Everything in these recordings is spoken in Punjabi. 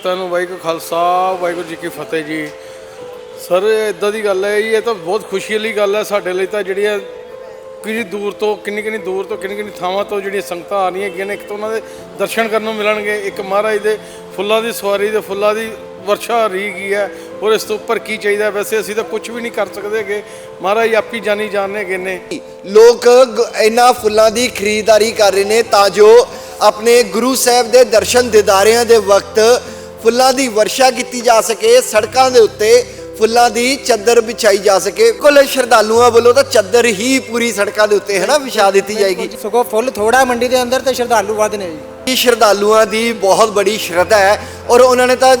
ਸੰਗਤਾਂ ਨੂੰ ਵਾਹਿਗੁਰੂ ਖਾਲਸਾ ਵਾਹਿਗੁਰੂ ਜੀ ਕੀ ਫਤਿਹ ਜੀ। ਸਰ ਇਦਾਂ ਦੀ ਗੱਲ ਹੈ ਜੀ ਇਹ ਤਾਂ ਬਹੁਤ ਖੁਸ਼ੀ ਵਾਲੀ ਗੱਲ ਹੈ ਸਾਡੇ ਲਈ ਤਾਂ ਜਿਹੜੀਆਂ ਕਿੰਨੀ ਦੂਰ ਤੋਂ, ਕਿੰਨੀ ਕਿੰਨੀ ਦੂਰ ਤੋਂ, ਕਿੰਨੀ ਕਿੰਨੀ ਥਾਵਾਂ ਤੋਂ ਜਿਹੜੀਆਂ ਸੰਗਤਾਂ ਆ ਰਹੀਆਂ ਹੈਗੀਆਂ ਨੇ, ਇੱਕ ਤਾਂ ਉਹਨਾਂ ਦੇ ਦਰਸ਼ਨ ਕਰਨ ਨੂੰ ਮਿਲਣਗੇ। ਇੱਕ ਮਹਾਰਾਜ ਦੇ ਫੁੱਲਾਂ ਦੀ ਸਵਾਰੀ ਦੇ ਫੁੱਲਾਂ ਦੀ ਵਰਸ਼ਾ ਰਹੀ ਗਈ ਹੈ ਔਰ ਇਸ ਤੋਂ ਉੱਪਰ ਕੀ ਚਾਹੀਦਾ ਵੈਸੇ ਅਸੀਂ ਤਾਂ ਕੁਝ ਵੀ ਨਹੀਂ ਕਰ ਸਕਦੇ ਹੈਗੇ। ਮਹਾਰਾਜ ਆਪੀ ਜਾਣੀ ਜਾਣਨੇ ਗਏ ਨੇ। ਲੋਕ ਗ- ਇਹਨਾਂ ਫੁੱਲਾਂ ਦੀ ਖਰੀਦਦਾਰੀ ਕਰ ਰਹੇ ਨੇ ਤਾਂ ਜੋ ਆਪਣੇ ਗੁਰੂ ਸਾਹਿਬ ਦੇ ਦਰਸ਼ਨ ਦਿਦਾਰਿਆਂ ਦੇ ਵਕਤ ਫੁੱਲਾਂ ਦੀ ਵਰਸ਼ਾ ਕੀਤੀ ਜਾ ਸਕੇ ਸੜਕਾਂ ਦੇ ਉੱਤੇ ਫੁੱਲਾਂ ਦੀ ਚੱਦਰ ਵਿਛਾਈ ਜਾ ਸਕੇ। ਕੋਲ ਸ਼ਰਧਾਲੂਆਂ ਵੱਲੋਂ ਤਾਂ ਚੱਦਰ ਹੀ ਪੂਰੀ ਸੜਕਾਂ ਦੇ ਉੱਤੇ ਹੈ ਨਾ ਵਿਛਾ ਦਿੱਤੀ ਜਾਏਗੀ। ਸਗੋਂ ਫੁੱਲ ਥੋੜਾ ਮੰਡੀ ਦੇ ਅੰਦਰ ਤੇ ਸ਼ਰਧਾਲੂ ਵੱਧ ਨੇ ਜੀ। ਇਹ ਸ਼ਰਧਾਲੂਆਂ ਦੀ ਬਹੁਤ ਬੜੀ ਸ਼ਰਧਾ ਹੈ ਔਰ ਉਹਨਾਂ ਨੇ ਤਾਂ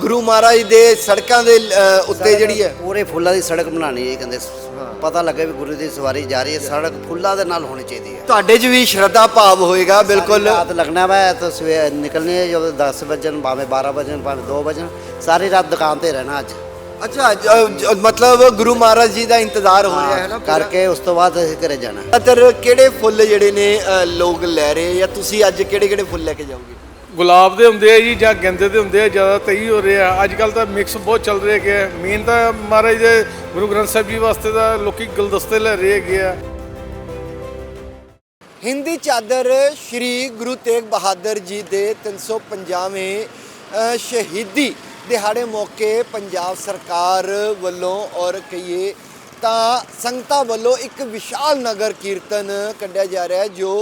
ਗੁਰੂ ਮਹਾਰਾਜ ਦੇ ਸੜਕਾਂ ਦੇ ਉੱਤੇ ਜਿਹੜੀ ਹੈ ਪੂਰੇ ਫੁੱਲਾਂ ਦੀ ਸੜਕ ਬਣਾਣੀ ਹੈ ਕਹਿੰਦੇ ਪਤਾ ਲੱਗੇ ਵੀ ਗੁਰੂ ਦੀ ਸਵਾਰੀ ਜਾ ਰਹੀ ਹੈ ਸੜਕ ਫੁੱਲਾਂ ਦੇ ਨਾਲ ਹੋਣੀ ਚਾਹੀਦੀ ਹੈ। ਤੁਹਾਡੇ 'ਚ ਵੀ ਸ਼ਰਧਾ ਭਾਵ ਹੋਏਗਾ ਬਿਲਕੁਲ। ਰਾਤ ਲੱਗਣਾ ਵਾ ਤਾਂ ਸਵੇਰ ਨਿਕਲਣੀ ਜਦੋਂ 10 ਵਜਣ ਭਾਵੇਂ 12 ਵਜਣ ਭਾਵੇਂ 2 ਵਜਣ ਸਾਰੀ ਰਾਤ ਦੁਕਾਨ ਤੇ ਰਹਿਣਾ ਅੱਜ। ਅੱਛਾ ਅ- ਅ- ਮਤਲਬ ਗੁਰੂ ਮਹਾਰਾਜ ਜੀ ਦਾ ਇੰਤਜ਼ਾਰ ਹੋ ਰਿਹਾ ਹੈ ਨਾ ਪੂਰਾ। ਕਰਕੇ ਉਸ ਤੋਂ ਬਾਅਦ ਅਸੀਂ ਘਰੇ ਜਾਣਾ। ਜ਼ਿਆਦਾਤਰ ਕਿਹੜੇ ਫੁੱਲ ਜਿਹੜੇ ਨੇ ਅ, ਲੋਕ ਲੈ ਰਹੇ ਜਾਂ ਤੁਸੀਂ ਅੱਜ ਕਿਹੜੇ ਕਿਹੜੇ ਫੁੱਲ ਲੈ ਕੇ ਜਾਓਗੇ? ਗੁਲਾਬ ਦੇ ਹੁੰਦੇ ਆ ਜੀ ਜਾਂ ਗੈਂਦੇ ਦੇ ਹੁੰਦੇ ਆ ਜ਼ਿਆਦਾ ਤਾਂ ਇਹੀ ਹੋ ਰਿਹਾ ਅੱਜ ਕੱਲ ਤਾਂ ਮਿਕਸ ਬਹੁਤ ਚੱਲ ਰਿਹਾ ਹੈਗੇ ਮੇਨ ਤਾਂ ਮਹਾਰਾਜ ਦੇ ਗੁਰੂ ਗ੍ਰੰਥ ਸਾਹਿਬ ਜੀ ਵਾਸਤੇ ਤਾਂ ਲੋਕੀ ਗੁਲਦਸਤੇ ਲੈ ਰਹੇ ਹੈਗੇ ਆ। ਹਿੰਦੀ ਚਾਦਰ ਸ਼੍ਰੀ ਗੁਰੂ ਤੇਗ ਬਹਾਦਰ ਜੀ ਦੇ 350ਵੇਂ ਅ, ਸ਼ਹੀਦੀ ਦਿਹਾੜੇ ਮੌਕੇ ਪੰਜਾਬ ਸਰਕਾਰ ਵੱਲੋਂ ਔਰ ਕਹੀਏ ਤਾਂ ਸੰਗਤਾਂ ਵੱਲੋਂ ਇੱਕ ਵਿਸ਼ਾਲ ਨਗਰ ਕੀਰਤਨ ਕੱਢਿਆ ਜਾ ਰਿਹਾ ਹੈ ਜੋ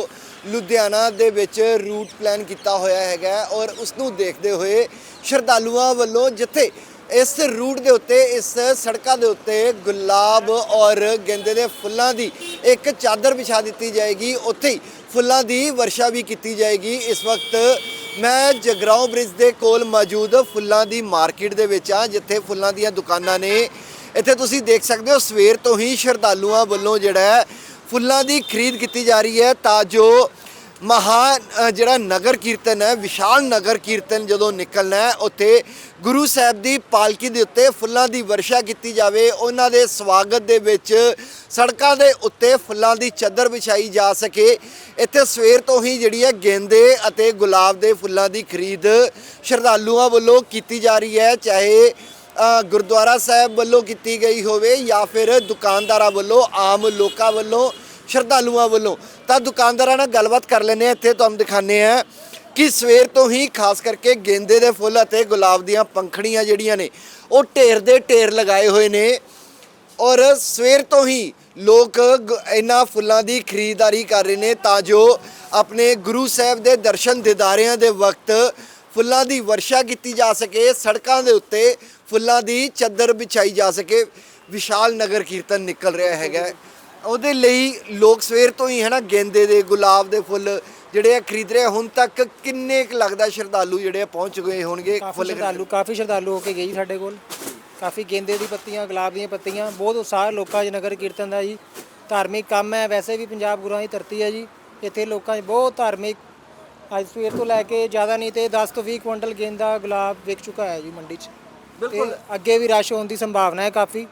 ਲੁਧਿਆਣਾ ਦੇ ਵਿੱਚ ਰੂਟ ਪਲਾਨ ਕੀਤਾ ਹੋਇਆ ਹੈਗਾ ਔਰ ਉਸ ਨੂੰ ਦੇਖਦੇ ਹੋਏ ਸ਼ਰਧਾਲੂਆਂ ਵੱਲੋਂ ਜਿੱਥੇ ਇਸ ਰੂਟ ਦੇ ਉੱਤੇ, ਇਸ ਸੜਕਾਂ ਦੇ ਉੱਤੇ ਗੁਲਾਬ ਔਰ ਗੇਂਦੇ ਦੇ ਫੁੱਲਾਂ ਦੀ ਇੱਕ ਚਾਦਰ ਵਿਛਾ ਦਿੱਤੀ ਜਾਏਗੀ, ਉੱਥੇ ਹੀ ਫੁੱਲਾਂ ਦੀ ਵਰਸ਼ਾ ਵੀ ਕੀਤੀ ਜਾਏਗੀ। ਇਸ ਵਕਤ ਮੈਂ ਜਗਰਾਉਂ ਬ੍ਰਿਜ ਦੇ ਕੋਲ ਮੌਜੂਦ ਫੁੱਲਾਂ ਦੀ ਮਾਰਕੀਟ ਦੇ ਵਿੱਚ ਆ ਜਿੱਥੇ ਫੁੱਲਾਂ ਦੀਆਂ ਦੁਕਾਨਾਂ ਨੇ। ਇੱਥੇ ਤੁਸੀਂ ਦੇਖ ਸਕਦੇ ਹੋ, ਸਵੇਰ ਤੋਂ ਹੀ ਸ਼ਰਧਾਲੂਆਂ ਵੱਲੋਂ ਜਿਹੜਾ ਫੁੱਲਾਂ ਦੀ ਖਰੀਦ ਕੀਤੀ ਜਾ ਰਹੀ ਹੈ ਤਾਂ ਜੋ ਮਹਾਨ ਜਿਹੜਾ ਨਗਰ ਕੀਰਤਨ ਹੈ, ਵਿਸ਼ਾਲ ਨਗਰ ਕੀਰਤਨ ਜਦੋਂ ਨਿਕਲਣਾ ਹੈ, ਉੱਥੇ ਗੁਰੂ ਸਾਹਿਬ ਦੀ ਪਾਲਕੀ ਦੇ ਉੱਤੇ ਫੁੱਲਾਂ ਦੀ ਵਰਸ਼ਾ ਕੀਤੀ ਜਾਵੇ। ਉਹਨਾਂ ਦੇ ਸਵਾਗਤ ਦੇ ਵਿੱਚ ਸੜਕਾਂ ਦੇ ਉੱਤੇ ਫੁੱਲਾਂ ਦੀ ਚਾਦਰ ਵਿਛਾਈ ਜਾ ਸਕੇ। ਇੱਥੇ ਸਵੇਰ ਤੋਂ ਹੀ ਜਿਹੜੀ ਹੈ ਗੇਂਦੇ ਅਤੇ ਗੁਲਾਬ ਦੇ ਫੁੱਲਾਂ ਦੀ ਖਰੀਦ ਸ਼ਰਧਾਲੂਆਂ ਵੱਲੋਂ ਕੀਤੀ ਜਾ ਰਹੀ ਹੈ। ਚਾਹੇ ਗੁਰਦੁਆਰਾ ਸਾਹਿਬ ਵੱਲੋਂ ਕੀਤੀ ਗਈ ਹੋਵੇ ਜਾਂ ਫਿਰ ਦੁਕਾਨਦਾਰਾਂ ਵੱਲੋਂ, ਆਮ ਲੋਕਾਂ ਵੱਲੋਂ ਸ਼ਰਧਾਲੂਆਂ ਵੱਲੋਂ। ਤਾਂ ਦੁਕਾਨਦਾਰਾਂ ਨਾਲ ਗੱਲਬਾਤ ਕਰ ਲੈਂਦੇ ਹਾਂ। ਇੱਥੇ ਤੁਹਾਨੂੰ ਦਿਖਾਉਂਦੇ ਆ ਕਿ ਸਵੇਰ ਤੋਂ ਹੀ ਖਾਸ ਕਰਕੇ ਗੇਂਦੇ ਦੇ ਫੁੱਲ ਅਤੇ ਗੁਲਾਬ ਦੀਆਂ ਪੰਖੜੀਆਂ ਜਿਹੜੀਆਂ ਨੇ, ਉਹ ਢੇਰ ਦੇ ਢੇਰ ਲਗਾਏ ਹੋਏ ਨੇ। ਔਰ ਸਵੇਰ ਤੋਂ ਹੀ ਲੋਕ ਗ- ਇਹਨਾਂ ਫੁੱਲਾਂ ਦੀ ਖਰੀਦਦਾਰੀ ਕਰ ਰਹੇ ਨੇ ਤਾਂ ਜੋ ਆਪਣੇ ਗੁਰੂ ਸਾਹਿਬ ਦੇ ਦਰਸ਼ਨ ਦਿਦਾਰਿਆਂ ਦੇ ਵਕਤ ਫੁੱਲਾਂ ਦੀ ਵਰਸ਼ਾ ਕੀਤੀ ਜਾ ਸਕੇ, ਸੜਕਾਂ ਦੇ ਉੱਤੇ ਫੁੱਲਾਂ ਦੀ ਚੱਦਰ ਵਿਛਾਈ ਜਾ ਸਕੇ। ਵਿਸ਼ਾਲ ਨਗਰ ਕੀਰਤਨ ਨਿਕਲ ਰਿਹਾ ਹੈਗਾ। ਉਹਦੇ ਲਈ ਲੋਕ ਸਵੇਰ ਤੋਂ ਹੀ ਹੈ ਨਾ ਗੇਂਦੇ ਦੇ ਗੁਲਾਬ ਦੇ ਫੁੱਲ ਜਿਹੜੇ ਆ ਖਰੀਦ ਰਹੇ ਆ। ਹੁਣ ਤੱਕ ਕਿੰਨੇ ਕੁ ਲੱਗਦਾ ਸ਼ਰਧਾਲੂ ਜਿਹੜੇ ਆ ਪਹੁੰਚ ਗਏ ਹੋਣਗੇ ਕਾਫੀ ਫੁੱਲ ਸ਼ਰਧਾਲੂ ਕਾਫੀ ਸ਼ਰਧਾਲੂ ਹੋ ਕੇ ਗਏ ਜੀ ਸਾਡੇ ਕੋਲ। ਕਾਫੀ ਗੇਂਦੇ ਦੀ ਪੱਤੀਆਂ ਗੁਲਾਬ ਦੀਆਂ ਪੱਤੀਆਂ ਬਹੁਤ ਉਤਸ਼ਾਹ ਲੋਕਾਂ 'ਚ ਨਗਰ ਕੀਰਤਨ ਦਾ ਜੀ। ਧਾਰਮਿਕ ਕੰਮ ਹੈ ਵੈਸੇ ਵੀ ਪੰਜਾਬ ਗੁਰੂਆਂ ਦੀ ਧਰਤੀ ਹੈ ਜੀ। ਇੱਥੇ ਲੋਕਾਂ 'ਚ ਬਹੁਤ ਧਾਰਮਿਕ ਅੱਜ ਸਵੇਰ ਤੋਂ ਲੈ ਕੇ ਜ਼ਿਆਦਾ ਨਹੀਂ ਤੇ 10 ਤੋਂ 20 ਕੁਇੰਟਲ ਗੇਂਦਾ ਗੁਲਾਬ ਵਿਕ ਚੁੱਕਾ ਹੈ ਜੀ ਮੰਡੀ 'ਚ। ਬਿਲਕੁਲ। ਅੱਗੇ ਵੀ ਰਸ਼ ਹੋਣ ਦੀ ਸੰਭਾਵਨਾ ਹੈ ਕਾਫੀ।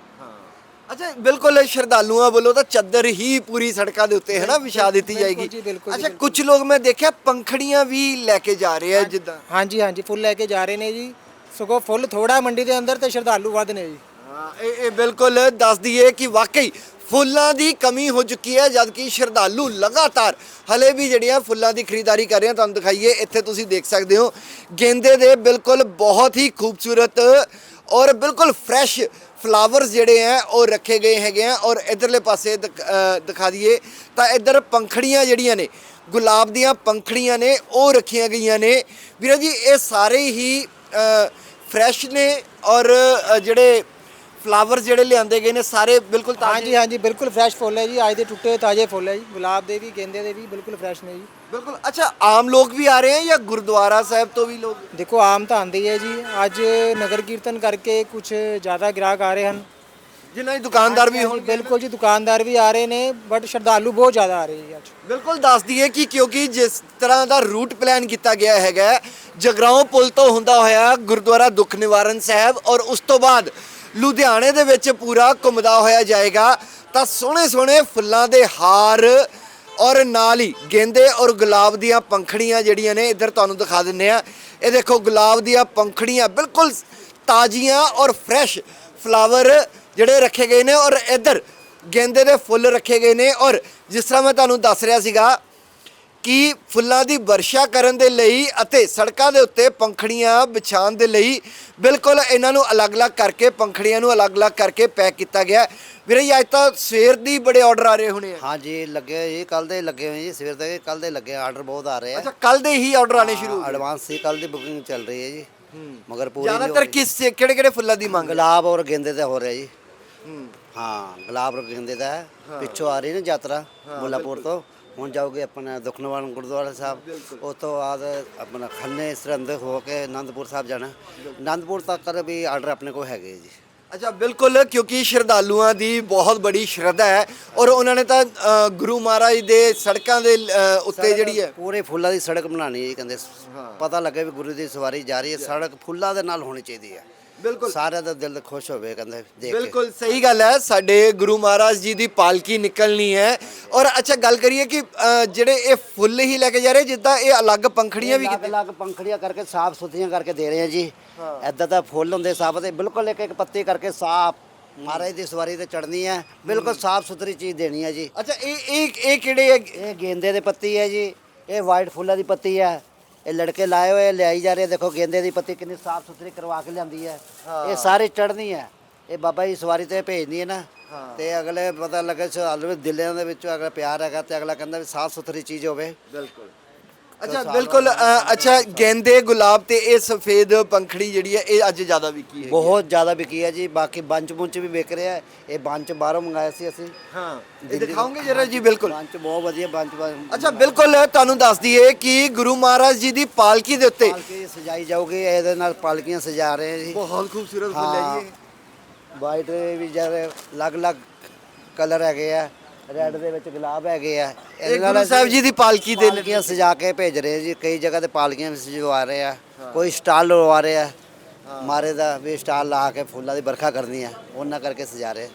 ਅੱਛਾ ਬਿਲਕੁਲ ਸ਼ਰਧਾਲੂਆਂ ਵੱਲੋਂ ਤਾਂ ਚੱਦਰ ਹੀ ਪੂਰੀ ਸੜਕਾਂ ਦੇ ਉੱਤੇ ਹੈ ਨਾ ਵਿਛਾ ਦਿੱਤੀ ਜਾਏਗੀ। ਜੀ, ਬਿਲਕੁਲ ਜੀ, ਅੱਛਾ। ਕੁਝ ਲੋਕ ਮੈਂ ਦੇਖਿਆ ਪੰਖੜੀਆਂ ਵੀ ਲੈ ਕੇ ਜਾ ਰਹੇ ਆ ਜਿੱਦਾਂ। ਹਾਂਜੀ ਹਾਂਜੀ ਫੁੱਲ ਲੈ ਕੇ ਜਾ ਰਹੇ ਨੇ ਜੀ। ਸਗੋਂ ਫੁੱਲ ਥੋੜਾ ਮੰਡੀ ਦੇ ਅੰਦਰ ਤੇ ਸ਼ਰਧਾਲੂ ਵੱਧ ਨੇ ਜੀ। ਹਾਂ ਇਹ ਇਹ ਬਿਲਕੁਲ ਦੱਸ ਦਈਏ ਕਿ ਵਾਕਈ ਫੁੱਲਾਂ ਦੀ ਕਮੀ ਹੋ ਚੁੱਕੀ ਹੈ ਜਦ ਕਿ ਸ਼ਰਧਾਲੂ ਲਗਾਤਾਰ ਹਲੇ ਵੀ ਜਿਹੜੀਆਂ ਫੁੱਲਾਂ ਦੀ ਖਰੀਦਦਾਰੀ ਕਰ ਰਹੇ ਆ ਤੁਹਾਨੂੰ ਦਿਖਾਈਏ ਇੱਥੇ ਤੁਸੀਂ ਦੇਖ ਸਕਦੇ ਹੋ। ਗੇਂਦੇ ਦੇ ਬਿਲਕੁਲ ਬਹੁਤ ਹੀ ਖੂਬਸੂਰਤ ਔਰ ਬਿਲਕੁਲ ਫਰੈਸ਼ ਫਲਾਵਰਸ ਜਿਹੜੇ ਆ ਉਹ ਰੱਖੇ ਗਏ ਹੈਗੇ ਆ ਔਰ ਇਧਰਲੇ ਪਾਸੇ ਦਿਖ- ਦਿਖਾ ਦਈਏ ਤਾਂ ਇਧਰ ਪੰਖੜੀਆਂ ਜਿਹੜੀਆਂ ਨੇ, ਗੁਲਾਬ ਦੀਆਂ ਪੰਖੜੀਆਂ ਨੇ, ਉਹ ਰੱਖੀਆਂ ਗਈਆਂ ਨੇ। ਵੀਰੇ ਜੀ, ਇਹ ਸਾਰੇ ਹੀ ਫਰੈਸ਼ ਨੇ ਔਰ ਜਿਹੜੇ ਫਲਾਵਰਸ ਜਿਹੜੇ ਲਿਆਂਦੇ ਗਏ ਨੇ, ਸਾਰੇ ਬਿਲਕੁਲ ਤਾਜ਼ੇ ਹਾਂਜੀ ਹਾਂਜੀ, ਬਿਲਕੁਲ ਫਰੈਸ਼ ਫੁੱਲ ਹੈ ਜੀ। ਅੱਜ ਦੇ ਟੁੱਟੇ ਤਾਜ਼ੇ ਫੁੱਲ ਹੈ ਜੀ। ਗੁਲਾਬ ਦੇ ਵੀ, ਗੇਂਦੇ ਦੇ ਵੀ ਬਿਲਕੁਲ ਫਰੈਸ਼ ਨੇ ਜੀ। ਬਿਲਕੁਲ। ਅੱਛਾ ਆਮ ਲੋਕ ਵੀ ਆ ਰਹੇ ਹੈ ਜਾਂ ਗੁਰਦੁਆਰਾ ਸਾਹਿਬ ਤੋਂ ਵੀ ਲੋਕ? ਦੇਖੋ ਆਮ ਤਾਂ ਆਉਂਦੇ ਹੀ ਹੈ ਜੀ। ਅੱਜ ਨਗਰ ਕੀਰਤਨ ਕਰਕੇ ਕੁਝ ਜ਼ਿਆਦਾ ਗ੍ਰਾਹਕ ਆ ਰਹੇ ਹਨ। ਜਿਨ੍ਹਾਂ ਦੀ ਦੁਕਾਨਦਾਰ ਵੀ ਹੋਣ ਬਿਲਕੁਲ ਜੀ ਦੁਕਾਨਦਾਰ ਵੀ ਆ ਰਹੇ ਨੇ ਬਟ ਸ਼ਰਧਾਲੂ ਬਹੁਤ ਜ਼ਿਆਦਾ ਆ ਰਹੇ ਜੀ ਅੱਜ। ਬਿਲਕੁਲ ਦੱਸ ਦਈਏ ਕਿ ਕਿਉਂਕਿ ਜਿਸ ਤਰ੍ਹਾਂ ਦਾ ਰੂਟ ਪਲਾਨ ਕੀਤਾ ਗਿਆ ਹੈਗਾ ਜਗਰਾਉਂ ਪੁਲ ਤੋਂ ਹੁੰਦਾ ਹੋਇਆ ਗੁਰਦੁਆਰਾ ਦੁੱਖ ਨਿਵਾਰਨ ਸਾਹਿਬ ਔਰ ਉਸ ਤੋਂ ਬਾਅਦ ਲੁਧਿਆਣੇ ਦੇ ਵਿੱਚ ਪੂਰਾ ਘੁੰਮਦਾ ਹੋਇਆ ਜਾਏਗਾ ਤਾਂ ਸੋਹਣੇ ਸੋਹਣੇ ਫੁੱਲਾਂ ਦੇ ਹਾਰ ਔਰ ਨਾਲ ਹੀ ਗੇਂਦੇ ਔਰ ਗੁਲਾਬ ਦੀਆਂ ਪੰਖੜੀਆਂ ਜਿਹੜੀਆਂ ਨੇ, ਇੱਧਰ ਤੁਹਾਨੂੰ ਦਿਖਾ ਦਿੰਨੇ ਆ ਇਹ ਦੇਖੋ, ਗੁਲਾਬ ਦੀਆਂ ਪੰਖੜੀਆਂ ਬਿਲਕੁਲ ਤਾਜ਼ੀਆਂ ਔਰ ਫਰੈਸ਼ ਫਲਾਵਰ ਜਿਹੜੇ ਰੱਖੇ ਗਏ ਨੇ ਔਰ ਇੱਧਰ ਗੇਂਦੇ ਦੇ ਫੁੱਲ ਰੱਖੇ ਗਏ ਨੇ ਔਰ ਜਿਸ ਤਰ੍ਹਾਂ ਮੈਂ ਤੁਹਾਨੂੰ ਦੱਸ ਰਿਹਾ ਸੀਗਾ ਕਿ ਫੁੱਲਾਂ ਦੀ ਵਰਸ਼ਾ ਕਰਨ ਦੇ ਲਈ ਅਤੇ ਸੜਕਾਂ ਦੇ ਉੱਤੇ ਪੰਖੜੀਆਂ ਵਿਛਾਉਣ ਦੇ ਲਈ ਬਿਲਕੁਲ ਇਹਨਾਂ ਨੂੰ ਅਲੱਗ-ਅਲੱਗ ਕਰਕੇ ਪੰਖੜੀਆਂ ਨੂੰ ਅਲੱਗ-ਅਲੱਗ ਕਰਕੇ ਪੈਕ ਕੀਤਾ ਗਿਆ ਵੀਰੇ ਅੱਜ ਤਾਂ ਸਵੇਰ ਦੀ ਬੜੇ ਆਰਡਰ ਆ ਰਹੇ ਹੋਣੇ ਆ। ਹਾਂਜੀ ਲੱਗੇ ਹੋਏ ਕੱਲ ਦੇ ਲੱਗੇ ਹੋਏ ਜੀ ਸਵੇਰ ਦੇ ਕੱਲ ਦੇ ਲੱਗੇ ਆਰਡਰ ਬਹੁਤ ਆ ਰਹੇ ਆ। ਅੱਛਾ ਕੱਲ ਦੇ ਹੀ ਆਰਡਰ ਆਣੇ ਸ਼ੁਰੂ ਐਡਵਾਂਸ ਸੀ ਕੱਲ ਦੀ ਬੁਕਿੰਗ ਚੱਲ ਰਹੀ ਹੈ ਜੀ। ਮਗਰ ਪੂਰੀ ਜ਼ਿਆਦਾਤਰ ਕਿਸ ਕਿਹੜੇ ਕਿਹੜੇ ਫੁੱਲਾਂ ਦੀ ਮੰਗ ਗੁਲਾਬ ਔਰ ਗੇਂਦੇ ਦਾ ਹੋ ਰਿਹਾ ਜੀ। ਹਾਂ। ਗੁਲਾਬ ਔਰ ਗੇਂਦੇ ਦਾ ਪਿੱਛੋਂ ਆ ਰਹੀ ਨਾ ਯਾਤਰਾ ਮੁੱਲਾਪੁਰ ਤੋਂ। ਹੁਣ ਜਾਓਗੇ ਆਪਣਾ ਦੁਖਨਵਾਨ ਗੁਰਦੁਆਰਾ ਸਾਹਿਬ ਉਸ ਤੋਂ ਬਾਅਦ ਆਪਣਾ ਖੰਨੇ ਸਰਹੰਦ ਹੋ ਕੇ ਆਨੰਦਪੁਰ ਸਾਹਿਬ ਜਾਣਾ। ਆਨੰਦਪੁਰ ਤੱਕ ਵੀ ਆਰਡਰ ਆਪਣੇ ਕੋਲ ਹੈਗੇ ਜੀ। ਅੱਛਾ ਬਿਲਕੁਲ ਕਿਉਂਕਿ ਸ਼ਰਧਾਲੂਆਂ ਦੀ ਬਹੁਤ ਬੜੀ ਸ਼ਰਧਾ ਹੈ ਔਰ ਉਹਨਾਂ ਨੇ ਤਾਂ ਅ, ਗੁਰੂ ਮਹਾਰਾਜ ਦੇ ਸੜਕਾਂ ਦੇ ਅ, ਉੱਤੇ ਜਿਹੜੀ ਹੈ। ਪੂਰੇ ਫੁੱਲਾਂ ਦੀ ਸੜਕ ਬਣਾਣੀ ਹੈ ਜੀ ਕਹਿੰਦੇ। ਪਤਾ ਲੱਗੇ ਵੀ ਗੁਰੂ ਦੀ ਸਵਾਰੀ ਜਾ ਰਹੀ ਹੈ ਸੜਕ ਫੁੱਲਾਂ ਦੇ ਨਾਲ ਹੋਣੀ ਚਾਹੀਦੀ ਹੈ। ਬਿਲਕੁਲ। ਸਾਰਿਆਂ ਦਾ ਦਿਲ ਖੁਸ਼ ਹੋਵੇ ਕਹਿੰਦੇ ਦੇਖ ਕੇ। ਬਿਲਕੁਲ ਸਹੀ ਗੱਲ ਹੈ ਸਾਡੇ ਗੁਰੂ ਮਹਾਰਾਜ ਜੀ ਦੀ ਪਾਲਕੀ ਨਿਕਲਣੀ ਹੈ। ਔਰ ਅੱਛਾ ਗੱਲ ਕਰੀਏ ਕਿ ਅ, ਜਿਹੜੇ ਇਹ ਫੁੱਲ ਹੀ ਲੈ ਕੇ ਜਾ ਰਹੇ ਜਿੱਦਾਂ ਇਹ ਅਲੱਗ ਪੰਖੜੀਆਂ ਵੀ ਅਲੱਗ ਅਲੱਗ ਪੰਖੜੀਆਂ ਕਰਕੇ ਸਾਫ਼ ਸੁਥਰੀਆਂ ਕਰਕੇ ਦੇ ਰਹੇ ਆ ਜੀ। ਐਦਾਂ ਤਾਂ ਫੁੱਲ ਹੁੰਦੇ ਸਾਫ਼ ਤੇ ਬਿਲਕੁਲ ਇੱਕ ਇੱਕ ਪੱਤੀ ਕਰਕੇ ਸਾਫ਼। ਮਹਾਰਾਜ ਦੀ ਸਵਾਰੀ ਤੇ ਚੜਨੀ ਹੈ ਬਿਲਕੁਲ ਸਾਫ਼ ਸੁਥਰੀ ਚੀਜ਼ ਦੇਣੀ ਹੈ ਜੀ। ਅੱਛਾ ਇਹ ਇਹ ਇਹ ਕਿਹੜੇ ਹੈ? ਇਹ ਗੇਂਦੇ ਦੀ ਪੱਤੀ ਹੈ ਜੀ ਇਹ ਵਾਈਟ ਫੁੱਲਾਂ ਦੀ ਪੱਤੀ ਹੈ। ਇਹ ਲੜਕੇ ਲਾਏ ਹੋਏ ਲਿਆਈ ਜਾ ਰਹੇ ਦੇਖੋ ਗੇਂਦੇ ਦੀ ਪੱਤੀ ਕਿੰਨੀ ਸਾਫ਼ ਸੁਥਰੀ ਕਰਵਾ ਕੇ ਲਿਆਂਦੀ ਹੈ। ਇਹ ਸਾਰੇ ਚੜਨੀ ਹੈ। ਇਹ ਬਾਬਾ ਜੀ ਸਵਾਰੀ ਤੇ ਭੇਜਦੀ ਹੈ ਨਾ। ਤੇ ਅਗਲੇ ਪਤਾ ਲੱਗੇ ਸ਼ਰਧਾਲੂ ਵੀ ਦਿਲਾਂ ਦੇ ਵਿੱਚ ਅਗਲਾ ਪਿਆਰ ਹੈਗਾ ਤੇ ਅਗਲਾ ਕਹਿੰਦਾ ਵੀ ਸਾਫ਼ ਸੁਥਰੀ ਚੀਜ਼ ਹੋਵੇ। ਬਿਲਕੁਲ। ਅੱਛਾ ਬਿਲਕੁਲ ਅ, ਅੱਛਾ ਗੇਂਦੇ ਗੁਲਾਬ ਤੇ ਇਹ ਸਫੇਦ ਪੰਖੜੀ ਜਿਹੜੀ ਹੈ ਇਹ ਅੱਜ ਜ਼ਿਆਦਾ ਵਿਕੀ ਹੈ। ਬਹੁਤ ਜ਼ਿਆਦਾ ਵਿਕੀ ਹੈ ਜੀ ਬਾਕੀ ਬੰਚ ਬੁੰਚ ਵੀ ਵਿਕ ਰਿਹਾ ਹੈ। ਇਹ ਬੰਚ ਬਾਹਰੋਂ ਮੰਗਾਇਆ ਸੀ ਅਸੀਂ। ਹਾਂ ਇਹ ਦਿਖਾਓਗੇ ਜਰਾ ਜੀ ਬਿਲਕੁਲ। ਬੰਚ ਬਹੁਤ ਵਧੀਆ ਬੰਚ ਅੱਛਾ ਬਿਲਕੁਲ ਤੁਹਾਨੂੰ ਦੱਸ ਦਈਏ ਕਿ ਗੁਰੂ ਮਹਾਰਾਜ ਜੀ ਦੀ ਪਾਲਕੀ ਦੇ ਉੱਤੇ ਪਾਲਕੀ ਸਜਾਈ ਜਾਊਗੀ ਇਹਦੇ ਨਾਲ ਪਾਲਕੀਆਂ ਸਜਾ ਰਹੇ ਹਾਂ ਜੀ। ਬਹੁਤ ਖੂਬਸੂਰਤ ਫੁੱਲ ਹਾਂ। ਹੈ ਜੀ ਵਾਈਟ ਵੀ ਜਿਹੜੇ ਅਲੱਗ-ਅਲੱਗ ਕਲਰ ਹੈਗੇ ਆ। ਰੈੱਡ ਦੇ ਵਿੱਚ ਗੁਲਾਬ ਹੈਗੇ ਆ। ਇਹ ਗੁਰੂ ਸਾਹਿਬ ਜੀ ਦੀ ਪਾਲਕੀ ਦੇ ਪਾਲਕੀਆਂ ਸਜਾ ਕੇ ਭੇਜ ਰਹੇ ਜੀ। ਕਈ ਜਗ੍ਹਾ ਤੇ ਪਾਲਕੀਆਂ ਵੀ ਸਜਵਾ ਰਹੇ ਆ। ਕੋਈ ਸਟਾਲ ਲਵਾ ਰਹੇ ਆ। ਮਾਰੇ ਦਾ ਵੀ ਸਟਾਲ ਲਾ ਕੇ ਫੁੱਲਾਂ ਦੀ ਵਰਖਾ ਕਰਨੀ ਆ। ਉਹਨਾਂ ਕਰਕੇ ਸਜਾ ਰਹੇ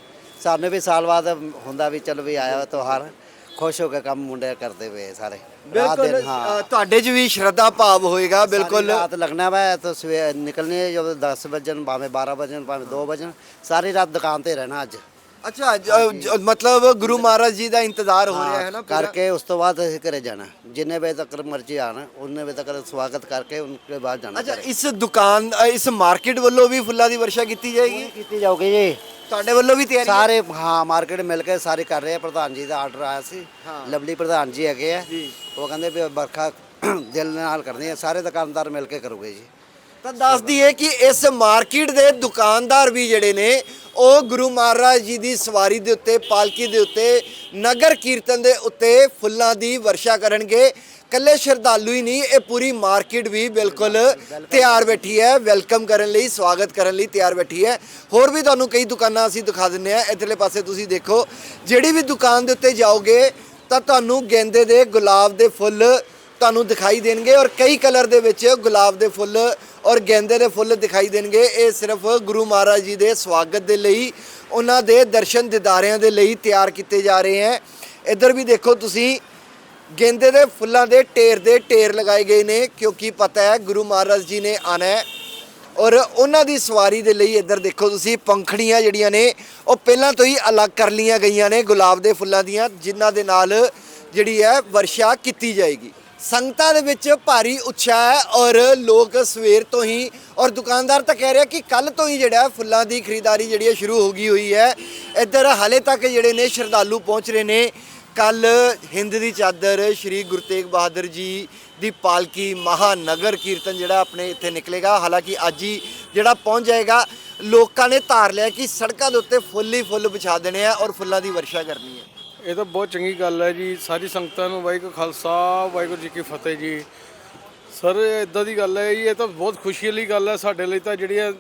ਸਾਨੂੰ ਵੀ ਸਾਲ ਬਾਅਦ ਹੁੰਦਾ ਵੀ ਚਲ ਵੀ ਆਇਆ ਤਿਉਹਾਰ। ਖੁਸ਼ ਹੋ ਕੇ ਕੰਮ ਮੁੰਡੇ ਕਰਦੇ ਪਏ ਸਾਰੇ। ਰਾਤ ਬਿਲਕੁਲ ਦਿਨ ਹਾਂ। ਅ, ਤੁਹਾਡੇ 'ਚ ਵੀ ਸ਼ਰਧਾ ਭਾਵ ਹੋਏਗਾ ਬਿਲਕੁਲ। ਸਾਰੀ ਰਾਤ ਲੱਗਣਾ ਵਾ ਤਾਂ ਸਵੇਰ ਨਿਕਲਨੇ ਜਦੋਂ 10 ਵਜਣ ਭਾਵੇਂ 12 ਵਜਣ ਭਾਵੇਂ 2 ਵਜਣ। ਸਾਰੀ ਰਾਤ ਦੁਕਾਨ ਤੇ ਰਹਿਣਾ ਅੱਜ। ਅੱਛਾ ਜ- ਜ- ਮਤਲਬ ਗੁਰੂ ਮਹਾਰਾਜ ਜੀ ਦਾ ਇੰਤਜ਼ਾਰ ਹੋ ਰਿਹਾ ਹੈ ਨਾ ਪੂਰਾ? ਕਰਕੇ ਉਸ ਤੋਂ ਬਾਅਦ ਅਸੀਂ ਘਰੇ ਜਾਣਾ। ਜਿੰਨੇ ਵਜੇ ਤੱਕ ਮਰਜ਼ੀ ਆਣਾ ਉਨੇ ਵਜੇ ਤੱਕ ਸਵਾਗਤ ਕਰਕੇ ਉਨਕੇ ਬਾਅਦ ਜਾਣਾ ਅੱਛਾ ਘਰੇ। ਇਸ ਦੁਕਾਨ ਅ, ਇਸ ਮਾਰਕੀਟ ਵੱਲੋਂ ਵੀ ਫੁੱਲਾਂ ਦੀ ਵਰਸ਼ਾ ਕੀਤੀ ਜਾਏਗੀ? ਕੀਤੀ ਜਾਊਗੀ ਜੀ। ਤੁਹਾਡੇ ਵੱਲੋਂ ਵੀ ਤਿਆਰੀ ਹੈ? ਸਾਰੇ ਹਾਂ ਮਾਰਕੀਟ ਮਿਲ ਕੇ ਸਾਰੇ ਕਰ ਰਹੇ ਆ। ਪ੍ਰਧਾਨ ਜੀ ਦਾ ਆਰਡਰ ਆਇਆ ਸੀ। ਲਵਲੀ ਪ੍ਰਧਾਨ ਜੀ ਹੈਗੇ ਆ। ਉਹ ਕਹਿੰਦੇ ਵੀ ਵਰਖਾ ਦਿਲ ਨਾਲ ਕਰਨੀ ਹੈ ਸਾਰੇ ਦੁਕਾਨਦਾਰ ਮਿਲ ਕੇ ਕਰੋਗੇ ਜੀ। ਤਾਂ ਦੱਸ ਦਈਏ ਕਿ ਇਸ ਮਾਰਕੀਟ ਦੇ ਦੁਕਾਨਦਾਰ ਵੀ ਜਿਹੜੇ ਨੇ ਉਹ ਗੁਰੂ ਮਹਾਰਾਜ ਜੀ ਦੀ ਸਵਾਰੀ ਦੇ ਉੱਤੇ, ਪਾਲਕੀ ਦੇ ਉੱਤੇ, ਨਗਰ ਕੀਰਤਨ ਦੇ ਉੱਤੇ ਫੁੱਲਾਂ ਦੀ ਵਰਸ਼ਾ ਕਰਨਗੇ। ਕੱਲੇ ਸ਼ਰਧਾਲੂ ਹੀ ਨਹੀਂ, ਇਹ ਪੂਰੀ ਮਾਰਕੀਟ ਵੀ ਬਿਲਕੁਲ ਤਿਆਰ ਬੈਠੀ ਹੈ। ਵੈਲਕਮ ਕਰਨ ਲਈ, ਸਵਾਗਤ ਕਰਨ ਲਈ ਤਿਆਰ ਬੈਠੀ ਹੈ। ਹੋਰ ਵੀ ਤੁਹਾਨੂੰ ਕਈ ਦੁਕਾਨਾਂ ਅਸੀਂ ਦਿਖਾ ਦਿੰਨੇ ਆ ਇਧਰਲੇ ਪਾਸੇ ਤੁਸੀਂ ਦੇਖੋ, ਜਿਹੜੀ ਵੀ ਦੁਕਾਨ ਦੇ ਉੱਤੇ ਜਾਓਗੇ, ਤਾਂ ਤੁਹਾਨੂੰ ਗੇਂਦੇ ਦੇ ਗੁਲਾਬ ਦੇ ਫੁੱਲ ਤੁਹਾਨੂੰ ਦਿਖਾਈ ਦੇਣਗੇ ਔਰ ਕਈ ਕਲਰ ਦੇ ਵਿੱਚ ਗੁਲਾਬ ਦੇ ਫੁੱਲ ਔਰ ਗੇਂਦੇ ਦੇ ਫੁੱਲ ਦਿਖਾਈ ਦੇਣਗੇ। ਇਹ ਸਿਰਫ ਗੁਰੂ ਮਹਾਰਾਜ ਜੀ ਦੇ ਸਵਾਗਤ ਦੇ ਲਈ, ਉਹਨਾਂ ਦੇ ਦਰਸ਼ਨ ਦਿਦਾਰਿਆਂ ਦੇ ਲਈ ਤਿਆਰ ਕੀਤੇ ਜਾ ਰਹੇ ਹੈ। ਇੱਧਰ ਵੀ ਦੇਖੋ ਤੁਸੀਂ ਗੇਂਦੇ ਦੇ ਫੁੱਲਾਂ ਦੇ ਢੇਰ ਦੇ ਢੇਰ ਲਗਾਏ ਗਏ ਨੇ, ਕਿਉਂਕਿ ਪਤਾ ਹੈ ਗੁਰੂ ਮਹਾਰਾਜ ਜੀ ਨੇ ਆਣਾ ਹੈ। ਔਰ ਉਹਨਾਂ ਦੀ ਸਵਾਰੀ ਦੇ ਲਈ ਇੱਧਰ ਦੇਖੋ ਤੁਸੀਂ, ਪੰਖੜੀਆਂ ਜਿਹੜੀਆਂ ਨੇ, ਉਹ ਪਹਿਲਾਂ ਤੋਂ ਹੀ ਅਲੱਗ ਕਰ ਲੀਆਂ ਗਈਆਂ ਨੇ ਗੁਲਾਬ ਦੇ ਫੁੱਲਾਂ ਦੀਆਂ, ਜਿਨ੍ਹਾਂ ਦੇ ਨਾਲ ਜਿਹੜੀ ਹੈ ਵਰਸ਼ਾ ਕੀਤੀ ਜਾਏਗੀ। ਸੰਗਤਾਂ ਦੇ ਵਿੱਚ ਭਾਰੀ ਉਤਸ਼ਾਹ ਹੈ ਔਰ ਲੋਕ ਸਵੇਰ ਤੋਂ ਹੀ ਔਰ ਦੁਕਾਨਦਾਰ ਤਾਂ ਕਹਿ ਰਿਹਾ ਕਿ ਕੱਲ ਤੋਂ ਹੀ ਜਿਹੜਾ ਫੁੱਲਾਂ ਦੀ ਖਰੀਦਦਾਰੀ ਜਿਹੜੀ ਹੈ ਸ਼ੁਰੂ ਹੋ ਗਈ ਹੋਈ ਹੈ। ਇੱਧਰ ਹਾਲੇ ਤੱਕ ਜਿਹੜੇ ਨੇ ਸ਼ਰਧਾਲੂ ਪਹੁੰਚ ਰਹੇ ਨੇ। ਕੱਲ ਹਿੰਦ ਦੀ ਚਾਦਰ ਸ਼੍ਰੀ ਗੁਰੂ ਤੇਗ ਬਹਾਦਰ ਜੀ ਦੀ ਪਾਲਕੀ ਮਹਾਨਗਰ ਕੀਰਤਨ ਜਿਹੜਾ ਆਪਣੇ ਇੱਥੇ ਨਿਕਲੇਗਾ। ਹਾਲਾਂਕਿ ਅੱਜ ਹੀ ਜਿਹੜਾ ਪਹੁੰਚ ਜਾਏਗਾ, ਲੋਕਾਂ ਨੇ ਧਾਰ ਲਿਆ ਕਿ ਸੜਕਾਂ ਦੇ ਉੱਤੇ ਫੁੱਲ ਹੀ ਫੁੱਲ ਵਿਛਾ ਦੇਣੇ ਆ ਔਰ ਫੁੱਲਾਂ ਦੀ ਵਰਸ਼ਾ ਕਰਨੀ ਹੈ। ਇਹ ਤਾਂ ਬਹੁਤ ਚੰਗੀ ਗੱਲ ਹੈ ਜੀ। ਸਾਰੀ ਸੰਗਤਾਂ ਨੂੰ ਵਾਹਿਗੁਰੂ ਖਾਲਸਾ, ਵਾਹਿਗੁਰੂ ਜੀ ਕੀ ਫਤਿਹ ਜੀ। ਸਰ ਇਦਾਂ ਦੀ ਗੱਲ ਹੈ ਜੀ, ਇਹ ਤਾਂ ਬਹੁਤ ਖੁਸ਼ੀ ਵਾਲੀ ਗੱਲ ਹੈ ਸਾਡੇ ਲਈ ਤਾਂ ਜਿਹੜੀਆਂ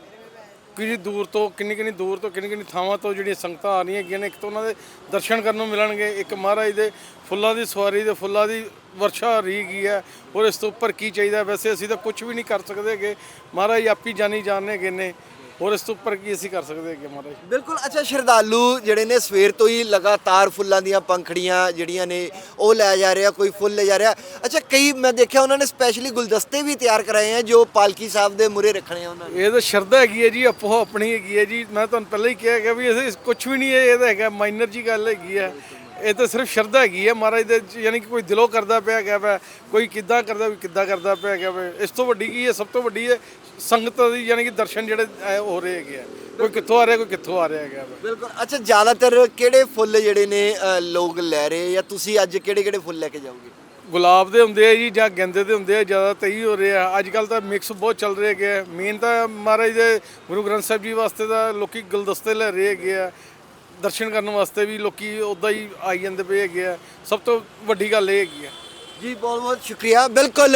ਕਿੰਨੀ ਦੂਰ ਤੋਂ, ਕਿੰਨੀ ਕਿੰਨੀ ਦੂਰ ਤੋਂ, ਕਿੰਨੀ ਕਿੰਨੀ ਥਾਵਾਂ ਤੋਂ ਜਿਹੜੀਆਂ ਸੰਗਤਾਂ ਆ ਰਹੀਆਂ ਹੈਗੀਆਂ ਨੇ, ਇੱਕ ਤਾਂ ਉਹਨਾਂ ਦੇ ਦਰਸ਼ਨ ਕਰਨ ਨੂੰ ਮਿਲਣਗੇ, ਇੱਕ ਮਹਾਰਾਜ ਦੇ ਫੁੱਲਾਂ ਦੀ ਸਵਾਰੀ ਦੇ ਫੁੱਲਾਂ ਦੀ ਵਰਸ਼ਾ ਰਹੀ ਗਈ ਹੈ, ਔਰ ਇਸ ਤੋਂ ਉੱਪਰ ਕੀ ਚਾਹੀਦਾ ਵੈਸੇ ਅਸੀਂ ਤਾਂ ਕੁਝ ਵੀ ਨਹੀਂ ਕਰ ਸਕਦੇ ਕਿ ਮਹਾਰਾਜ ਆਪੀ ਜਾਣੀ ਜਾਣਨੇ ਗਏ ਨੇ। ਹੋਰ ਇਸ ਤੋਂ ਉੱਪਰ ਕੀ ਅਸੀਂ ਕਰ ਸਕਦੇ ਹੈਗੇ ਮਹਾਰਾਜ ਬਿਲਕੁਲ ਅੱਛਾ ਸ਼ਰਧਾਲੂ ਜਿਹੜੇ ਨੇ ਸਵੇਰ ਤੋਂ ਹੀ ਲਗਾਤਾਰ ਫੁੱਲਾਂ ਦੀਆਂ ਪੰਖੜੀਆਂ ਜਿਹੜੀਆਂ ਨੇ ਉਹ ਲੈ ਜਾ ਰਿਹਾ ਕੋਈ ਫੁੱਲ ਲੈ ਜਾ ਰਿਹਾ। ਅੱਛਾ ਕਈ ਮੈਂ ਦੇਖਿਆ ਉਹਨਾਂ ਨੇ ਸਪੈਸ਼ਲੀ ਗੁਲਦਸਤੇ ਵੀ ਤਿਆਰ ਕਰਾਏ ਆ ਜੋ ਪਾਲਕੀ ਸਾਹਿਬ ਦੇ ਮੂਰੇ ਰੱਖਣੇ ਆ ਉਹਨਾਂ ਨੇ। ਇਹ ਤਾਂ ਸ਼ਰਧਾ ਹੈਗੀ ਹੈ ਜੀ ਆਪੋ ਆਪਣੀ ਹੈਗੀ ਹੈ ਜੀ। ਮੈਂ ਤੁਹਾਨੂੰ ਪਹਿਲਾਂ ਹੀ ਕਿਹਾ ਹੈਗਾ ਵੀ ਇਹ ਕੁਝ ਵੀ ਨਹੀਂ ਹੈ ਇਹ ਤਾਂ ਹੈਗਾ ਮਾਈਨਰ ਜੀ ਗੱਲ ਹੈਗੀ ਹੈ। ਇਹ ਤਾਂ ਸਿਰਫ ਸ਼ਰਧਾ ਹੈਗੀ ਹੈ ਮਹਾਰਾਜ ਦੇ ਯਾਨੀ ਕਿ ਕੋਈ ਦਿਲੋਂ ਕਰਦਾ ਪਿਆ ਹੈਗਾ ਵਾ ਕੋਈ ਕਿੱਦਾਂ ਕਰਦਾ ਵੀ ਕਿੱਦਾਂ ਕਰਦਾ ਪਿਆ ਹੈਗਾ ਵਾ। ਇਸ ਤੋਂ ਵੱਡੀ ਕੀ ਹੈ? ਸਭ ਤੋਂ ਵੱਡੀ ਹੈ ਸੰਗਤ ਦੀ ਯਾਨੀ ਕਿ ਦਰਸ਼ਨ ਜਿਹੜੇ ਐ ਹੋ ਰਹੇ ਹੈਗੇ ਆ। ਕੋਈ ਕਿੱਥੋਂ ਆ ਰਿਹਾ ਕੋਈ ਕਿੱਥੋਂ ਆ ਰਿਹਾ ਹੈਗਾ ਵਾ। ਬਿਲਕੁਲ। ਅੱਛਾ ਜ਼ਿਆਦਾਤਰ ਕਿਹੜੇ ਫੁੱਲ ਜਿਹੜੇ ਨੇ ਅ, ਲੋਕ ਲੈ ਰਹੇ ਜਾਂ ਤੁਸੀਂ ਅੱਜ ਕਿਹੜੇ ਕਿਹੜੇ ਫੁੱਲ ਲੈ ਕੇ ਜਾਓਗੇ? ਗੁਲਾਬ ਦੇ ਹੁੰਦੇ ਆ ਜੀ ਜਾਂ ਗੈਂਦੇ ਦੇ ਹੁੰਦੇ ਆ ਜ਼ਿਆਦਾ ਤਾਂ ਇਹੀ ਹੋ ਰਿਹਾ ਅੱਜ ਕੱਲ ਤਾਂ ਮਿਕਸ ਬਹੁਤ ਚੱਲ ਰਹੇ ਹੈਗੇ ਮੇਨ ਤਾਂ ਮਹਾਰਾਜ ਦੇ ਗੁਰੂ ਗ੍ਰੰਥ ਸਾਹਿਬ ਜੀ ਵਾਸਤੇ ਤਾਂ ਲੋਕੀ ਗੁਲਦਸਤੇ ਲੈ ਰਹੇ ਹੈਗੇ ਆ। ਦਰਸ਼ਨ ਕਰਨ ਵਾਸਤੇ ਵੀ ਲੋਕੀ ਉਦਾਂ ਹੀ ਆਈ ਜਾਂਦੇ ਪਏ ਹੈਗੇ ਆ। ਸਭ ਤੋਂ ਵੱਡੀ ਗੱਲ ਇਹ ਹੈਗੀ ਆ। ਜੀ ਬਹੁਤ ਬਹੁਤ ਸ਼ੁਕਰੀਆ। ਬਿਲਕੁਲ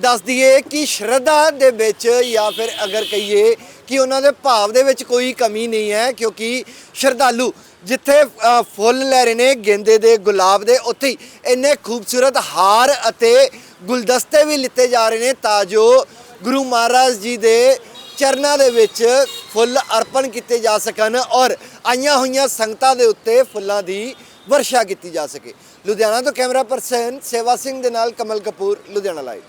ਦੱਸ ਦਈਏ ਕਿ ਸ਼ਰਧਾ ਦੇ ਵਿੱਚ ਜਾਂ ਫਿਰ ਅਗਰ ਕਹੀਏ ਕਿ ਉਹਨਾਂ ਦੇ ਭਾਵ ਦੇ ਵਿੱਚ ਕੋਈ ਕਮੀ ਨਹੀਂ ਹੈ ਕਿਉਂਕਿ ਸ਼ਰਧਾਲੂ ਜਿੱਥੇ ਅ, ਫੁੱਲ ਲੈ ਰਹੇ ਨੇ ਗੇਂਦੇ ਦੇ ਗੁਲਾਬ ਦੇ ਉੱਥੇ ਹੀ ਇੰਨੇ ਖੂਬਸੂਰਤ ਹਾਰ ਅਤੇ ਗੁਲਦਸਤੇ ਵੀ ਲਿੱਤੇ ਜਾ ਰਹੇ ਨੇ ਤਾਂ ਜੋ ਗੁਰੂ ਮਹਾਰਾਜ ਜੀ ਦੇ ਚਰਨਾਂ ਦੇ ਵਿੱਚ ਫੁੱਲ ਅਰਪਣ ਕੀਤੇ ਜਾ ਸਕਣ ਔਰ ਆਈਆਂ ਹੋਈਆਂ ਸੰਗਤਾਂ ਦੇ ਉੱਤੇ ਫੁੱਲਾਂ ਦੀ ਵਰਸ਼ਾ ਕੀਤੀ ਜਾ ਸਕੇ। ਲੁਧਿਆਣਾ ਤੋਂ ਕੈਮਰਾ ਪਰਸਨ ਸੇਵਾ ਸਿੰਘ ਦੇ ਨਾਲ ਕਮਲ ਕਪੂਰ, ਲੁਧਿਆਣਾ ਲਾਈਵ